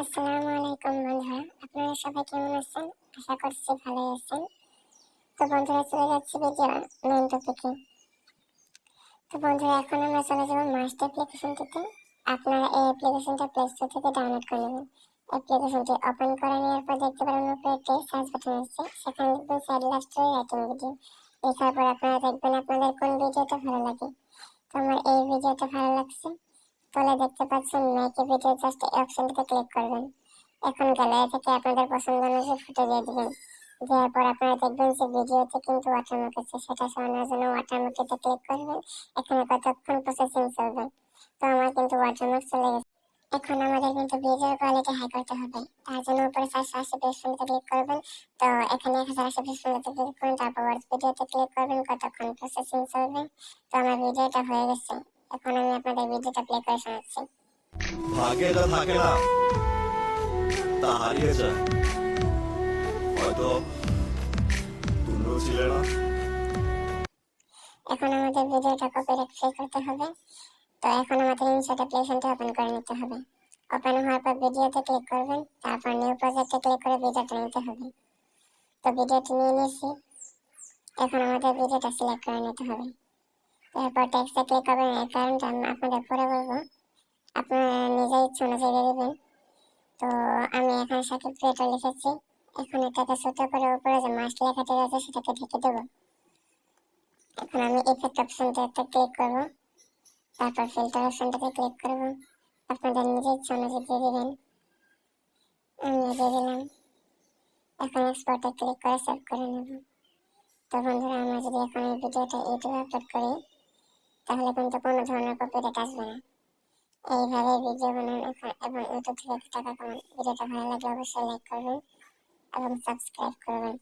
আসসালামু আলাইকুম বন্ধুরা। আপনারা সবাই কেমন আছেন? আশা করছি ভালো আছেন। তো বন্ধুরা, চলে যাচ্ছি ভিডিও মেন টপিকে তো বন্ধুরা, এখন আমরা চলে যাব মাস্ট অ্যাপ্লিকেশনটিতে আপনারা এই অ্যাপ্লিকেশনটা প্লে স্টোর থেকে ডাউনলোড করে নেবেন। অ্যাপ্লিকেশনটি ওপেন করে নেওয়ার পর দেখতে পারেন উপরে একটি সার্চ বাটন সেখানে সাইড লাস্ট রাইটিং ভিডিও পর আপনারা দেখবেন আপনাদের কোন ভিডিওটা ভালো লাগে। তো আমার এই ভিডিওটা ভালো লাগছে। তলে দেখতে পাচ্ছেন মেকে ভিডিও জাস্ট এই অপশনটিতে ক্লিক করবেন। এখন গ্যালারি থেকে আপনাদের পছন্দ অনুযায়ী ফুটে দিয়ে দিবেন। দেওয়ার পর আপনারা দেখবেন যে ভিডিওতে কিন্তু ওয়াটারমার্ক আছে, সেটা সরানোর জন্য ওয়াটারমার্কেতে ক্লিক করবেন। এখানে কতক্ষণ প্রসেসিং চলবে? তো আমার কিন্তু ওয়াটারমার্ক চলে গেছে। এখন আমাদের কিন্তু ভিডিওর কোয়ালিটি হাই করতে হবে। তার জন্য উপরে চারশো আশি ফোনতে ক্লিক করবেন। তো এখানে এক হাজার আশি ফোনতে ক্লিক করুন তারপর ভিডিওতে ক্লিক করবেন কতক্ষণ প্রসেসিং চলবে। তো আমার ভিডিওটা হয়ে গেছে। এখন আমি আপনাদের ভিডিওটা প্লে করে শোনাচ্ছি। ভাগ্যে যা থাকে না। তা হারিয়ে যায়। হয়তো তুমিও ছিলে না। এখন আমাদের ভিডিওটা কপিরাইট ফ্রি করতে হবে। তো এখন আমাদের ইনশট অ্যাপ্লিকেশনটা ওপেন করে নিতে হবে। ওপেন হওয়ার পর ভিডিওতে ক্লিক করবেন তারপর নিউ প্রজেক্টে ক্লিক করে ভিডিওটা নিতে হবে। তো ভিডিওটি নিয়ে নিয়েছি এখন আমাদের ভিডিওটা সিলেক্ট করে নিতে হবে। তারপর টেক্সটে ক্লিক করবেন কারণটা আমি আপনাদের পরে বলব। আপনারা নিজের ইচ্ছে অনুযায়ী দিবেন। তো আমি এখানে সাকিব ক্রিয়েটর লিখেছি। এখন এটাকে ছোট করে উপরে যে মাস্ট লেখাটি রয়েছে, সেটাকে ঢেকে দেবো। এখন আমি ইফেক্ট অপশনটাতে ক্লিক করব। তারপর ফিল্টার অপশনটাতে ক্লিক করব। আপনাদের নিজের ইচ্ছা অনুযায়ী দিয়ে দিবেন। আমি দিয়ে দিলাম। এখন এক্সপোর্টে ক্লিক করে সেভ করে নেব। তো বন্ধুরা, আমরা যদি এখন এই ভিডিওটা ইউটিউবে আপলোড করি তাহলে কিন্তু কোনো ধরনের কপিরাইট আসবে না। এইভাবে ভিডিও বানান এখন এবং ইউটিউব থেকে টাকা কামান ভিডিওটা ভালো লাগলে অবশ্যই লাইক করবেন এবং সাবস্ক্রাইব করবেন।